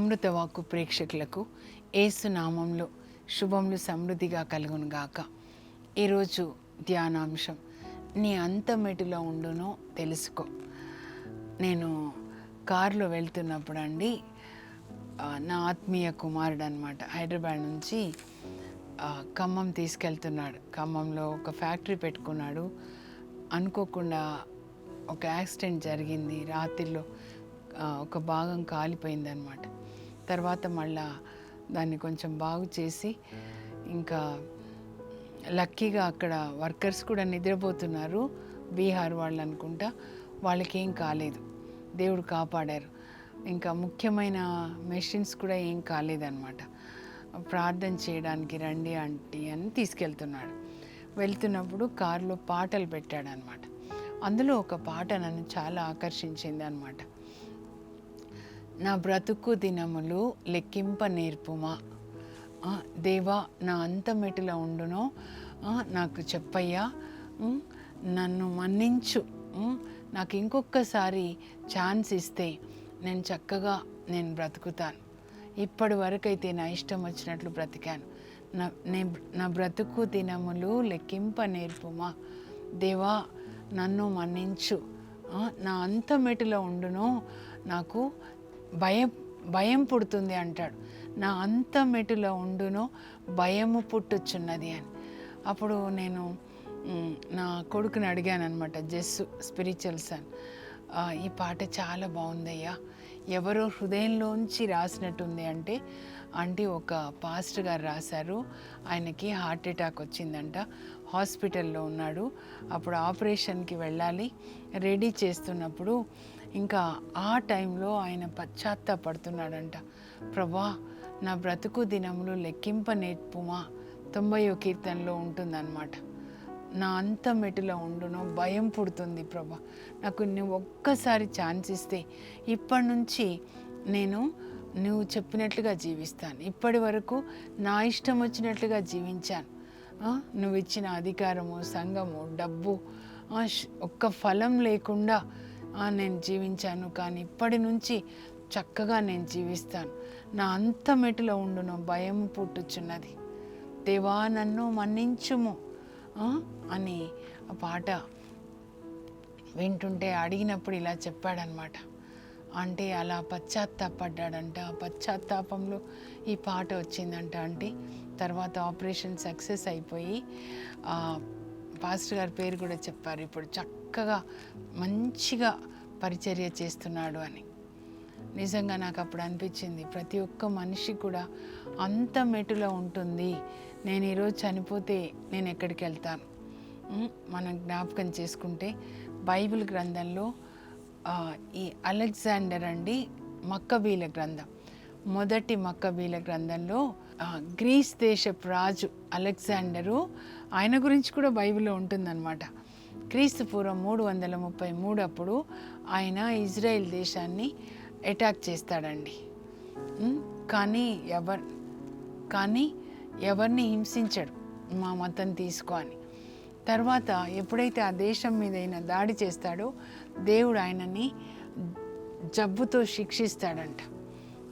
అమృతవాకు ప్రేక్షకులకు ఏసు నామంలో శుభములు సమృద్ధిగా కలుగునుగాక. ఈరోజు ధ్యానాంశం నీ అంతమెటిలో ఉండునో తెలుసుకో. నేను కారులో వెళ్తున్నప్పుడు అండి నా ఆత్మీయ కుమారుడు అనమాట హైదరాబాద్ నుంచి ఖమ్మం తీసుకెళ్తున్నాడు. ఖమ్మంలో ఒక ఫ్యాక్టరీ పెట్టుకున్నాడు. అనుకోకుండా ఒక యాక్సిడెంట్ జరిగింది. రాత్రిలో ఒక భాగం కాలిపోయిందనమాట తర్వాత మళ్ళా దాన్ని కొంచెం బాగు చేసి ఇంకా లక్కీగా అక్కడ వర్కర్స్ కూడా నిద్రపోతున్నారు. బీహార్ వాళ్ళు అనుకుంటా. వాళ్ళకేం కాలేదు. దేవుడు కాపాడారు. ఇంకా ముఖ్యమైన మెషిన్స్ కూడా ఏం కాలేదన్నమాట. ప్రార్థన చేయడానికి రండి ఆంటీ అని తీసుకెళ్తున్నాడు. వెళ్తున్నప్పుడు కారులో పాటలు పెట్టాడనమాట అందులో ఒక పాట నన్ను చాలా ఆకర్షించింది అనమాట నా బ్రతుకు దినములు లెక్కింప నేర్పుమా? దేవా నా అంతమెటిలో ఉండునో? నాకు చెప్పయ్యా. నన్ను మన్నించు. నాకు ఇంకొకసారి ఛాన్స్ ఇస్తే నేను చక్కగా నేను బ్రతుకుతాను. ఇప్పటి వరకైతే నా ఇష్టం వచ్చినట్లు బ్రతికాను. నా నే నా బ్రతుకు దినములు లెక్కింప నేర్పుమా? దేవా నన్ను మన్నించు. నా అంతమెటిలో ఉండునో? నాకు భయం భయం పుడుతుంది అంటాడు. నా అంత మెటులో ఉండునో భయము పుట్టుచున్నది అని. అప్పుడు నేను నా కొడుకుని అడిగాను అనమాట జస్సు స్పిరిచువల్ సన్ ఈ పాట చాలా బాగుందయ్యా. ఎవరో హృదయంలోంచి రాసినట్టుంది అంటే అంటే ఒక పాస్టర్ గారు రాశారు. ఆయనకి హార్ట్ అటాక్ వచ్చిందంట. హాస్పిటల్లో ఉన్నాడు. అప్పుడు ఆపరేషన్కి వెళ్ళాలి. రెడీ చేస్తున్నప్పుడు ఇంకా ఆ టైంలో ఆయన పశ్చాత్తాపడుతున్నాడంట. ప్రభా నా బ్రతుకు దినములు లెక్కింప నేర్పుమా తొంభయో కీర్తనలో ఉంటుందన్నమాట. నా అంత మెటులో ఉండునో భయం పుడుతుంది ప్రభా. నాకు నువ్వు ఒక్కసారి ఛాన్స్ ఇస్తే ఇప్పటి నుంచి నేను నువ్వు చెప్పినట్లుగా జీవిస్తాను. ఇప్పటి వరకు నా ఇష్టం వచ్చినట్లుగా జీవించాను. నువ్వు ఇచ్చిన అధికారము సంఘము డబ్బు ఒక్క ఫలం లేకుండా నేను జీవించాను కానీ ఇప్పటి నుంచి చక్కగా నేను జీవిస్తాను. నా అంత మెటులో ఉండును భయం పుట్టుచున్నది. దేవా నన్ను మన్నించుము. అని ఆ పాట వింటుంటే అడిగినప్పుడు ఇలా చెప్పాడనమాట. అంటే అలా పశ్చాత్తాపడ్డాడంట. ఆ పశ్చాత్తాపంలో ఈ పాట వచ్చిందంట అంటే తర్వాత ఆపరేషన్ సక్సెస్ అయిపోయి పాస్టర్ గారి పేరు కూడా చెప్పారు. ఇప్పుడు చక్కగా మంచిగా పరిచర్య చేస్తున్నాడు అని. నిజంగా నాకు అప్పుడు అనిపించింది. ప్రతి ఒక్క మనిషి కూడా అంత మెటులో ఉంటుంది. నేను ఈరోజు చనిపోతే నేను ఎక్కడికి వెళ్తాను? మనం జ్ఞాపకం చేసుకుంటే బైబిల్ గ్రంథంలో ఈ అలెగ్జాండర్ అండి మక్కబీల గ్రంథం. మొదటి మక్కబీల గ్రంథంలో గ్రీస్ దేశపు రాజు అలెగ్జాండరు ఆయన గురించి కూడా బైబిల్లో ఉంటుందన్నమాట. క్రీస్తు పూర్వం మూడు వందల ముప్పై మూడు అప్పుడు ఆయన ఇజ్రాయెల్ దేశాన్ని అటాక్ చేస్తాడండి. కానీ ఎవర్ కానీ ఎవరిని హింసించడు మా మతం తీసుకో అని. తర్వాత ఎప్పుడైతే ఆ దేశం మీద ఆయన దాడి చేస్తాడో దేవుడు ఆయనని జబ్బుతో శిక్షిస్తాడంట.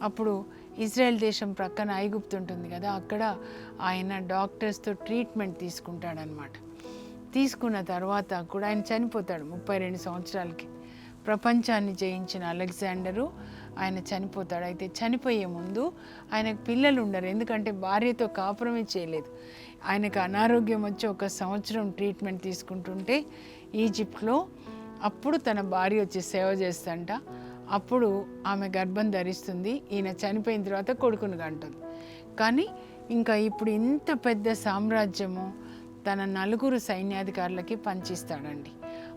అప్పుడు ఇజ్రాయెల్ దేశం ప్రక్కన ఐగుప్తు ఉంటుంది కదా అక్కడ ఆయన డాక్టర్స్తో ట్రీట్మెంట్ తీసుకుంటాడనమాట తీసుకున్న తర్వాత కూడా ఆయన చనిపోతాడు ముప్పై రెండు సంవత్సరాలకి. ప్రపంచాన్ని జయించిన అలెగ్జాండరు ఆయన చనిపోతాడు. అయితే చనిపోయే ముందు ఆయనకు పిల్లలు ఉండరు ఎందుకంటే భార్యతో కాపురమే చేయలేదు. ఆయనకు అనారోగ్యం వచ్చి ఒక సంవత్సరం ట్రీట్మెంట్ తీసుకుంటుంటే ఈజిప్ట్లో అప్పుడు తన భార్య వచ్చి సేవ చేస్తంట. అప్పుడు ఆమె గర్భం ధరిస్తుంది ఈయన చనిపోయిన తర్వాత కొడుకును కంటుంది. కానీ ఇంకా ఇప్పుడు ఇంత పెద్ద సామ్రాజ్యము తన నలుగురు సైన్యాధికారులకి పంచిస్తాడండి.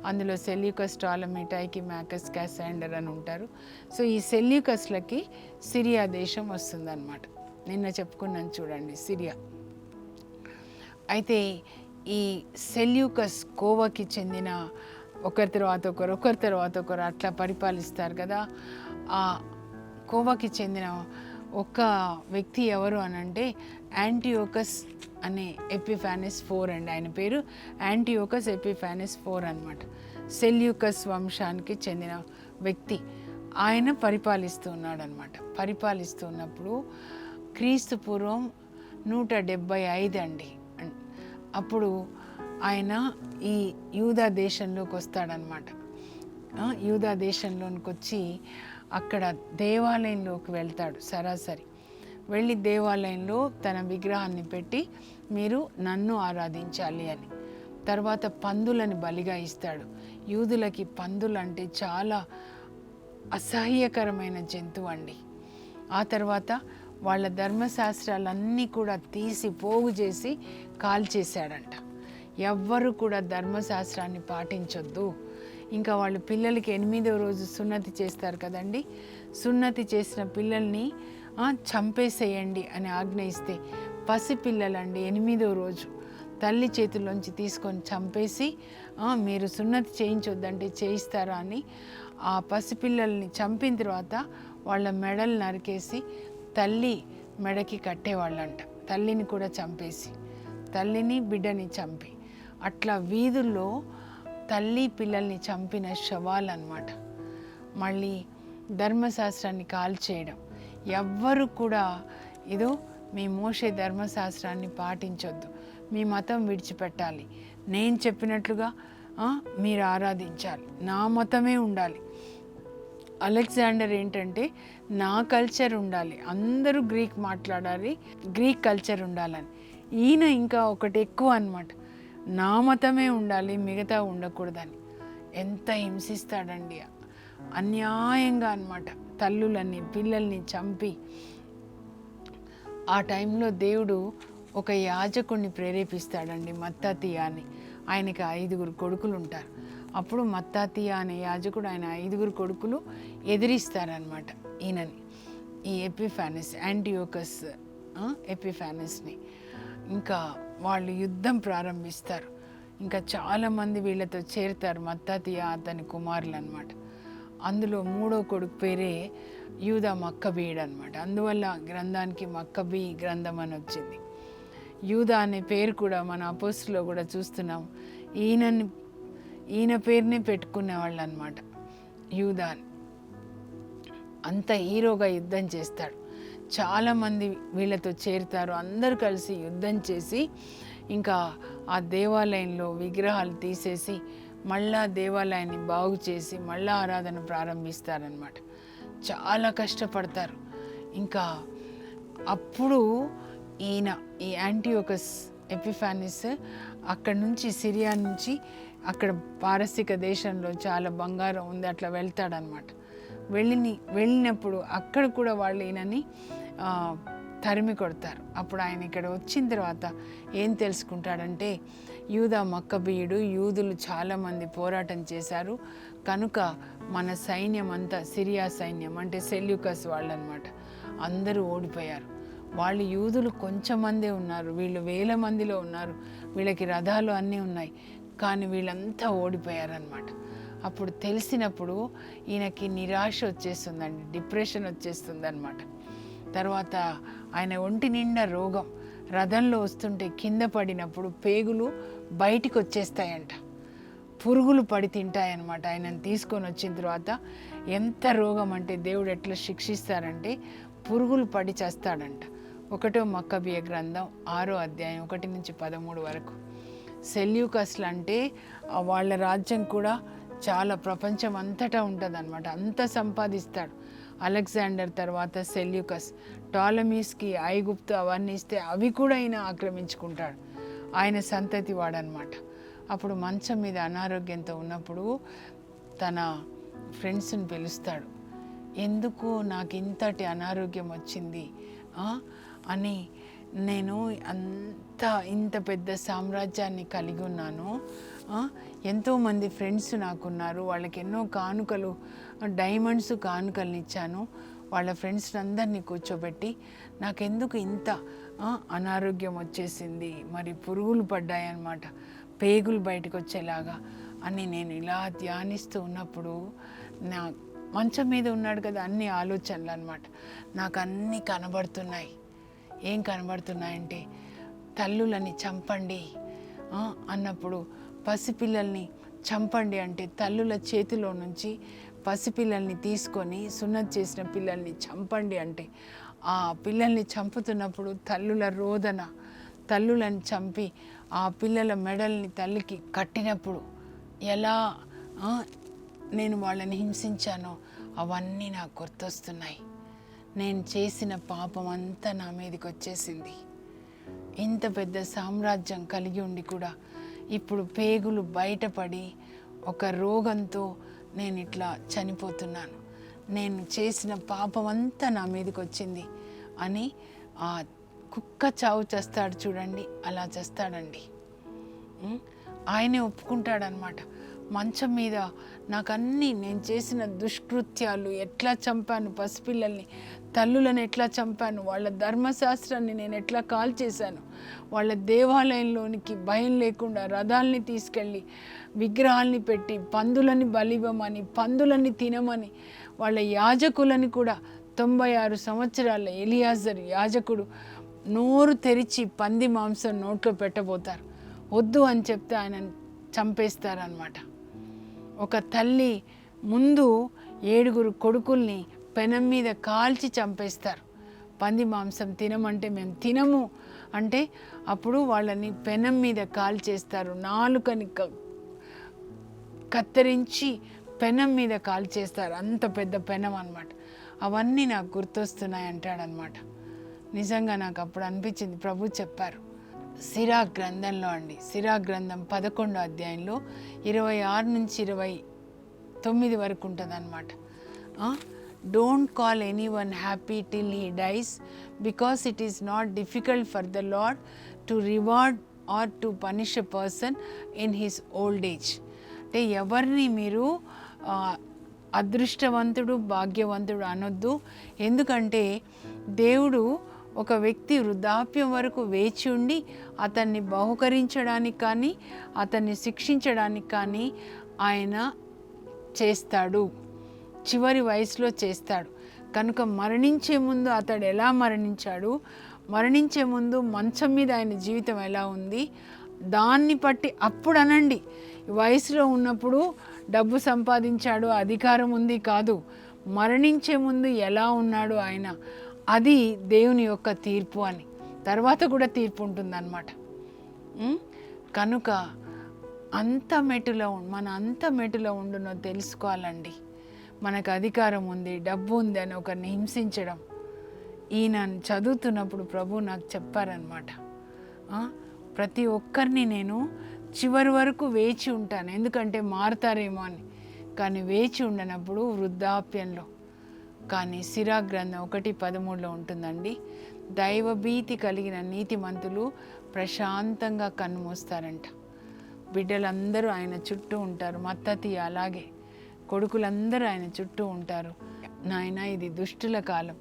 అందులో సెల్యూకస్ టాలమిటాయికి మ్యాకస్ క్యాసాండర్ అని ఉంటారు. సో ఈ సెల్యూకస్లకి సిరియా దేశం వస్తుందన్నమాట. నిన్న చెప్పుకున్నాను చూడండి సిరియా. అయితే ఈ సెల్యూకస్ కోవకి చెందిన ఒకరి తర్వాత ఒకరు ఒకరి తర్వాత ఒకరు అట్లా పరిపాలిస్తారు కదా. ఆ కోవాకి చెందిన ఒక వ్యక్తి ఎవరు అని అంటే యాంటీయోకస్ అనే ఎపిఫానిస్ ఫోర్ అండి ఆయన పేరు. యాంటీయోకస్ ఎపిఫానిస్ ఫోర్ అనమాట సెల్యూకస్ వంశానికి చెందిన వ్యక్తి. ఆయన పరిపాలిస్తూ ఉన్నాడు అనమాట పరిపాలిస్తూ ఉన్నప్పుడు క్రీస్తు పూర్వం నూట డెబ్భై ఐదు అండి. అన్- అప్పుడు ఆయన ఈ యూదా దేశంలోకి వస్తాడనమాట. యూదా దేశంలోనికి వచ్చి అక్కడ దేవాలయంలోకి వెళ్తాడు సరాసరి. వెళ్ళి దేవాలయంలో తన విగ్రహాన్ని పెట్టి మీరు నన్ను ఆరాధించాలి అని. తర్వాత పందులని బలిగా ఇస్తాడు. యూదులకి పందులు అంటే చాలా అసహ్యకరమైన జంతువు అండి ఆ తర్వాత వాళ్ళ ధర్మశాస్త్రాలన్నీ కూడా తీసి పోగు చేసి కాల్చేశాడంట. ఎవ్వరు కూడా ధర్మశాస్త్రాన్ని పాటించొద్దు. ఇంకా వాళ్ళు పిల్లలకి ఎనిమిదవ రోజు సున్నతి చేస్తారు కదండి. సున్నతి చేసిన పిల్లల్ని చంపేసేయండి అని ఆజ్ఞ ఇస్తే పసిపిల్లలండి ఎనిమిదవ రోజు. తల్లి చేతుల్లోంచి తీసుకొని చంపేసి మీరు సున్నతి చేయించొద్దంటే చేయిస్తారా అని ఆ పసిపిల్లల్ని చంపిన తర్వాత వాళ్ళ మెడలు నరికేసి తల్లి మెడకి కట్టేవాళ్ళంట. తల్లిని కూడా చంపేసి తల్లిని బిడ్డని చంపి. అట్లా వీధుల్లో తల్లి పిల్లల్ని చంపిన శవాలు అన్నమాట మళ్ళీ ధర్మశాస్త్రాన్ని కాల్చేయడం. ఎవ్వరు కూడా ఏదో మీ మోసే ధర్మశాస్త్రాన్ని పాటించొద్దు. మీ మతం విడిచిపెట్టాలి. నేను చెప్పినట్లుగా మీరు ఆరాధించాలి. నా మతమే ఉండాలి. అలెగ్జాండర్ ఏంటంటే నా కల్చర్ ఉండాలి. అందరూ గ్రీక్ మాట్లాడాలి గ్రీక్ కల్చర్ ఉండాలని. ఈయన ఇంకా ఒకటి ఎక్కువ అనమాట నా మతమే ఉండాలి మిగతా ఉండకూడదని. ఎంత హింసిస్తాడండి. అన్యాయంగా అనమాట తల్లులని పిల్లల్ని చంపి. ఆ టైంలో దేవుడు ఒక యాజకుడిని ప్రేరేపిస్తాడండి మత్తాతియా అని. ఆయనకి ఐదుగురు కొడుకులు ఉంటారు అప్పుడు మత్తాతియా అనే యాజకుడు ఆయన ఐదుగురు కొడుకులు ఎదిరిస్తారనమాట ఈయనని. ఈ ఎపిఫానస్ యాంటీయోకస్ ఎపిఫానస్ని. ఇంకా వాళ్ళు యుద్ధం ప్రారంభిస్తారు. ఇంకా చాలామంది వీళ్ళతో చేరుతారు మత్తాతియ అతని కుమారులు అనమాట అందులో మూడో కొడుకు పేరే యూదా మక్కబీయుడు అనమాట అందువల్ల గ్రంథానికి మక్కబీ గ్రంథం అని వచ్చింది. యూదా అనే పేరు కూడా మన అపోస్టులో కూడా చూస్తున్నాం. ఈయనని ఈయన పేరునే పెట్టుకునేవాళ్ళు అనమాట యూదా అని. అంత హీరోగా యుద్ధం చేస్తాడు. చాలామంది వీళ్ళతో చేరుతారు. అందరూ కలిసి యుద్ధం చేసి ఇంకా ఆ దేవాలయంలో విగ్రహాలు తీసేసి మళ్ళా దేవాలయాన్ని బాగు చేసి మళ్ళా ఆరాధన ప్రారంభిస్తారనమాట చాలా కష్టపడతారు. ఇంకా అప్పుడు ఈయన ఈ యాంటీయోకస్ ఎపిఫానిస్ అక్కడ నుంచి సిరియా నుంచి అక్కడ పారసిక దేశంలో చాలా బంగారం ఉంది అట్లా వెళ్తాడనమాట వెళ్ళిని వెళ్ళినప్పుడు అక్కడ కూడా వాళ్ళు ఈయనని తరిమి కొడతారు. అప్పుడు ఆయన ఇక్కడ వచ్చిన తర్వాత ఏం తెలుసుకుంటాడంటే యూదా మక్కబీయుడు యూదులు చాలామంది పోరాటం చేశారు. కనుక మన సైన్యం అంతా సిరియా సైన్యం అంటే సెల్యూకస్ వాళ్ళు అనమాట అందరూ ఓడిపోయారు. వాళ్ళు యూదులు కొంచెం మందే ఉన్నారు. వీళ్ళు వేల మందిలో ఉన్నారు. వీళ్ళకి రథాలు అన్నీ ఉన్నాయి. కానీ వీళ్ళంతా ఓడిపోయారనమాట. అప్పుడు తెలిసినప్పుడు ఈయనకి నిరాశ వచ్చేస్తుందండి. డిప్రెషన్ వచ్చేస్తుంది అనమాట తర్వాత ఆయన ఒంటి నిండా రోగం. రథంలో వస్తుంటే కింద పడినప్పుడు పేగులు బయటికి వచ్చేస్తాయంట. పురుగులు పడి తింటాయన్నమాట. ఆయనను తీసుకొని వచ్చిన తర్వాత ఎంత రోగం అంటే దేవుడు ఎట్లా శిక్షిస్తారంటే పురుగులు పడి చేస్తాడంట. ఒకటో మక్కబియ గ్రంథం ఆరో అధ్యాయం ఒకటి నుంచి పదమూడు వరకు. సెల్యూకస్లు అంటే వాళ్ళ రాజ్యం కూడా చాలా ప్రపంచం అంతటా ఉంటుంది అంత సంపాదిస్తాడు. అలెగ్జాండర్ తర్వాత సెల్యూకస్ టాలమీస్కి ఐగుప్తు అవన్నీ ఇస్తే అవి కూడా ఆయన ఆక్రమించుకుంటాడు. ఆయన సంతతి వాడనమాట అప్పుడు మంచం మీద అనారోగ్యంతో ఉన్నప్పుడు తన ఫ్రెండ్స్ని పిలుస్తాడు. ఎందుకు నాకు ఇంతటి అనారోగ్యం వచ్చింది? అని నేను అంత ఇంత పెద్ద సామ్రాజ్యాన్ని కలిగి ఉన్నాను. ఎంతోమంది ఫ్రెండ్స్ నాకున్నారు. వాళ్ళకి ఎన్నో కానుకలు డైమండ్స్ కానుకలు ఇచ్చాను. వాళ్ళ ఫ్రెండ్స్ అందరినీ కూర్చోబెట్టి నాకెందుకు ఇంత అనారోగ్యం వచ్చేసింది? మరి పురుగులు పడ్డాయన్నమాట. పేగులు బయటకు వచ్చేలాగా అని నేను ఇలా ధ్యానిస్తూ ఉన్నప్పుడు నా మంచం మీద ఉన్నాడు కదా అన్ని ఆలోచనలు అనమాట నాకు అన్నీ కనబడుతున్నాయి. ఏం కనబడుతున్నాయంటే తల్లులని చంపండి అన్నప్పుడు పసిపిల్లల్ని చంపండి అంటే తల్లుల చేతిలో నుంచి పసిపిల్లల్ని తీసుకొని సున్నతి చేసిన పిల్లల్ని చంపండి అంటే ఆ పిల్లల్ని చంపుతున్నప్పుడు తల్లుల రోదన తల్లులను చంపి ఆ పిల్లల మెడల్ని తల్లికి కట్టినప్పుడు ఎలా నేను వాళ్ళని హింసించానో అవన్నీ నాకు గుర్తొస్తున్నాయి. నేను చేసిన పాపం అంతా నా మీదకి వచ్చేసింది. ఇంత పెద్ద సామ్రాజ్యం కలిగి ఉండి కూడా ఇప్పుడు పేగులు బయటపడి ఒక రోగంతో నేను ఇట్లా చనిపోతున్నాను. నేను చేసిన పాపం అంతా నా మీదకి వచ్చింది అని ఆ కుక్క చావు చేస్తాడు చూడండి అలా చేస్తాడండి. ఆయనే ఒప్పుకుంటాడనమాట మంచం మీద నాకు నేను చేసిన దుష్కృత్యాలు ఎట్లా చంపాను పసిపిల్లల్ని తల్లులను ఎట్లా చంపాను వాళ్ళ ధర్మశాస్త్రాన్ని నేను ఎట్లా కాల్ చేశాను వాళ్ళ దేవాలయంలోనికి భయం లేకుండా రథాల్ని తీసుకెళ్ళి విగ్రహాల్ని పెట్టి పందులని బలివ్వమని పందులని తినమని వాళ్ళ యాజకులని కూడా తొంభై ఆరు సంవత్సరాల ఎలియాజర్ యాజకుడు నోరు తెరిచి పంది మాంసం నోట్లో పెట్టబోతారు. వద్దు అని చెప్తే ఆయన చంపేస్తారనమాట ఒక తల్లి ముందు ఏడుగురు కొడుకుల్ని పెనం మీద కాల్చి చంపేస్తారు. పంది మాంసం తినమంటే మేము తినము అంటే అప్పుడు వాళ్ళని పెనం మీద కాల్చేస్తారు. నాలుకని క- కత్తిరించి పెనం మీద కాల్చేస్తారు. అంత పెద్ద పెనం అనమాట అవన్నీ నాకు గుర్తొస్తున్నాయి అంటాడనమాట నిజంగా నాకు అప్పుడు అనిపించింది. ప్రభు చెప్పారు. సిరా గ్రంథంలో అండి. సిరా గ్రంథం పదకొండో అధ్యాయంలో ఇరవై ఆరు నుంచి ఇరవై తొమ్మిది వరకు ఉంటుంది అనమాట don't call anyone happy till he dies because it is not difficult for the lord to reward or to punish a person in his old age అంటే ఎవరిని మీరు అదృష్టవంతుడు భాగ్యవంతుడు అనొద్దు. ఎందుకంటే దేవుడు ఒక వ్యక్తి వృద్ధాప్యం వరకు వేచి ఉండి అతన్ని బహుకరించడానికి కానీ అతన్ని శిక్షించడానికి కానీ ఆయన చేస్తాడు. చివరి వయసులో చేస్తాడు. కనుక మరణించే ముందు అతడు ఎలా మరణించాడు? మరణించే ముందు మంచం మీద ఆయన జీవితం ఎలా ఉంది? దాన్ని బట్టి అప్పుడు అనండి. వయసులో ఉన్నప్పుడు డబ్బు సంపాదించాడు అధికారం ఉంది కాదు. మరణించే ముందు ఎలా ఉన్నాడు ఆయన? అది దేవుని యొక్క తీర్పు అని. తర్వాత కూడా తీర్పు ఉంటుందన్నమాట. కనుక అంత మెటులో ఉం- మన అంత మెటులో ఉండునో తెలుసుకోవాలండి. మనకు అధికారం ఉంది డబ్బు ఉంది అని ఒకరిని హింసించడం. ఈయన చదువుతున్నప్పుడు ప్రభు నాకు చెప్పారనమాట ప్రతి ఒక్కరిని నేను చివరి వరకు వేచి ఉంటాను. ఎందుకంటే మారుతారేమో అని. కానీ వేచి ఉండనప్పుడు వృద్ధాప్యంలో. కానీ సిరా గ్రంథం ఒకటి పదమూడులో ఉంటుందండి. దైవభీతి కలిగిన నీతిమంతులు ప్రశాంతంగా కన్నుమూస్తారంట బిడ్డలందరూ ఆయన చుట్టూ ఉంటారు. మత్తతి అలాగే కొడుకులందరూ ఆయన చుట్టూ ఉంటారు. నాయన ఇది దుష్టుల కాలం.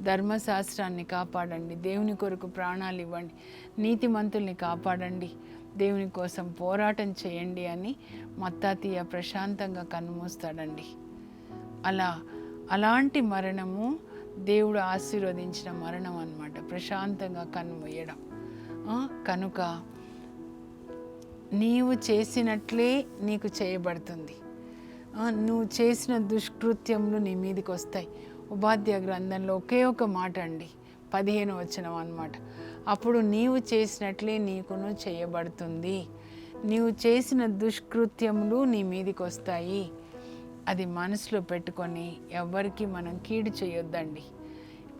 ధర్మశాస్త్రాన్ని కాపాడండి. దేవుని కొరకు ప్రాణాలు ఇవ్వండి. నీతిమంతుల్ని కాపాడండి. దేవుని కోసం పోరాటం చేయండి అని మత్తాతీయ ప్రశాంతంగా కన్నుమూస్తాడండి అలా అలాంటి మరణము దేవుడు ఆశీర్వదించిన మరణం అనమాట ప్రశాంతంగా కన్నుమూయడం కనుక నీవు చేసినట్లే నీకు చేయబడుతుంది. నువ్వు చేసిన దుష్కృత్యములు నీ మీదకి వస్తాయి. ఉపాధ్యాయ గ్రంథంలో ఒకే ఒక మాట అండి. పదిహేను వచనం అన్నమాట. అప్పుడు నీవు చేసినట్లే నీకును చేయబడుతుంది. నీవు చేసిన దుష్కృత్యములు నీ మీదకి వస్తాయి. అది మనసులో పెట్టుకొని ఎవరికి మనం కీడు చేయొద్దండి.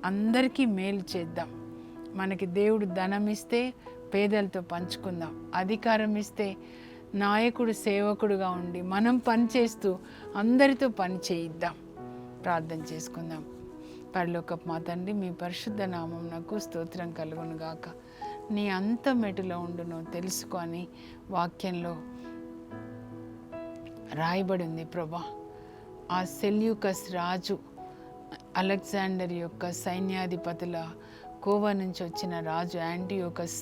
అందరికీ మేలు చేద్దాం. మనకి దేవుడు ధనం ఇస్తే పేదలతో పంచుకుందాం. అధికారం ఇస్తే నాయకుడు సేవకుడుగా ఉండి మనం పని చేస్తూ అందరితో పని చేయిద్దాం. ప్రార్థన చేసుకుందాం. పరలోక మా తండ్రి మీ పరిశుద్ధ నామం నాకు స్తోత్రం కలుగును గాక నీ అంత మెటులో ఉండును తెలుసుకొని వాక్యంలో రాయబడి ఉంది ప్రభా. ఆ సెల్యూకస్ రాజు అలెగ్జాండర్ యొక్క సైన్యాధిపతుల కోవ నుంచి వచ్చిన రాజు యాంటీయోకస్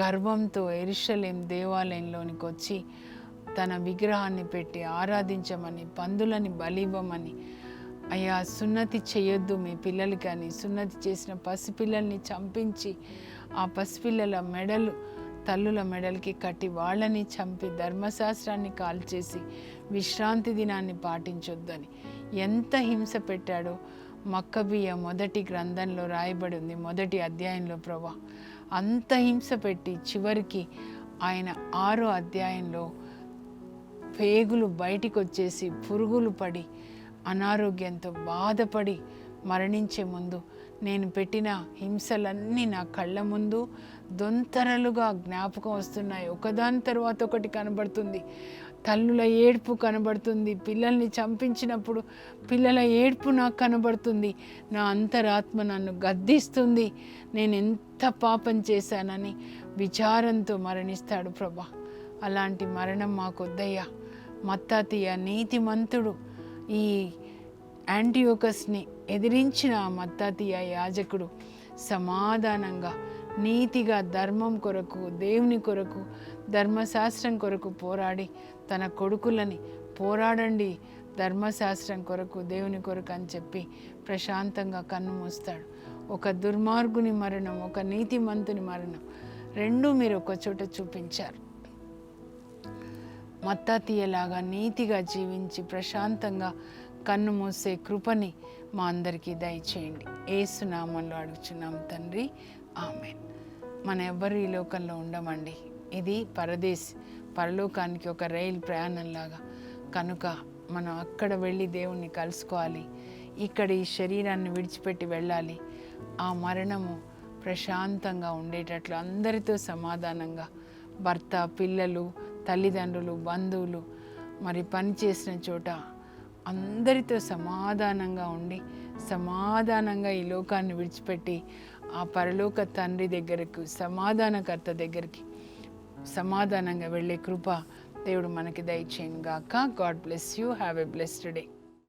గర్వంతో ఎరుషలేం దేవాలయంలోనికి వచ్చి తన విగ్రహాన్ని పెట్టి ఆరాధించమని పందులని బలివ్వమని అయ్యా సున్నతి చేయొద్దు మీ పిల్లలు కానీ సున్నతి చేసిన పసిపిల్లల్ని చంపించి ఆ పసిపిల్లల మెడలు తల్లుల మెడలకి కట్టి వాళ్ళని చంపి ధర్మశాస్త్రాన్ని కాల్చేసి విశ్రాంతి దినాన్ని పాటించొద్దని. ఎంత హింస పెట్టాడో మక్కబియ మొదటి గ్రంథంలో రాయబడి ఉంది మొదటి అధ్యాయంలో ప్రభా అంత హింస పెట్టి చివరికి ఆయన ఆరో అధ్యాయంలో పేగులు బయటికి వచ్చేసి పురుగులు పడి అనారోగ్యంతో బాధపడి మరణించే ముందు నేను పెట్టిన హింసలన్నీ నా కళ్ళ ముందు దొంతరలుగా జ్ఞాపకం వస్తున్నాయి. ఒకదాని తర్వాత ఒకటి కనబడుతుంది. తల్లుల ఏడ్పు కనబడుతుంది. పిల్లల్ని చంపించినప్పుడు పిల్లల ఏడ్పు నాకు కనబడుతుంది. నా అంతరాత్మ నన్ను గద్దిస్తుంది. నేను ఎంత పాపం చేశానని విచారంతో మరణిస్తాడు ప్రభా. అలాంటి మరణం మాకొద్దయ్యా. మత్తాతీయ నీతిమంతుడు ఈ యాంటీయోకస్ని ఎదిరించిన మత్తాతీయ యాజకుడు సమాధానంగా నీతిగా ధర్మం కొరకు దేవుని కొరకు ధర్మశాస్త్రం కొరకు పోరాడి తన కొడుకులని పోరాడండి. ధర్మశాస్త్రం కొరకు దేవుని కొరకు అని చెప్పి ప్రశాంతంగా కన్ను మూస్తాడు. ఒక దుర్మార్గుని మరణం ఒక నీతిమంతుని మరణం రెండు మీరు ఒక చోట చూపించారు. మత్తాతీయలాగా నీతిగా జీవించి ప్రశాంతంగా కన్ను మూసే కృపని మా అందరికీ దయచేయండి. ఏసునామంలో అడుగుచున్నాం తండ్రి. ఆమె మన ఎవ్వరు ఈ లోకంలో ఉండమండి. ఇది పరదేశ్ పరలోకానికి ఒక రైలు ప్రయాణంలాగా. కనుక మనం అక్కడ వెళ్ళి దేవుణ్ణి కలుసుకోవాలి. ఇక్కడ ఈ శరీరాన్ని విడిచిపెట్టి వెళ్ళాలి. ఆ మరణము ప్రశాంతంగా ఉండేటట్లు అందరితో సమాధానంగా. భర్త పిల్లలు తల్లిదండ్రులు బంధువులు మరి పని చేసిన చోట అందరితో సమాధానంగా ఉండి సమాధానంగా ఈ లోకాన్ని విడిచిపెట్టి ఆ పరలోక తండ్రి దగ్గరకు సమాధానకర్త దగ్గరికి సమాధానంగా వెళ్ళే కృప దేవుడు మనకి దయచేయను గాక God bless you have a blessed day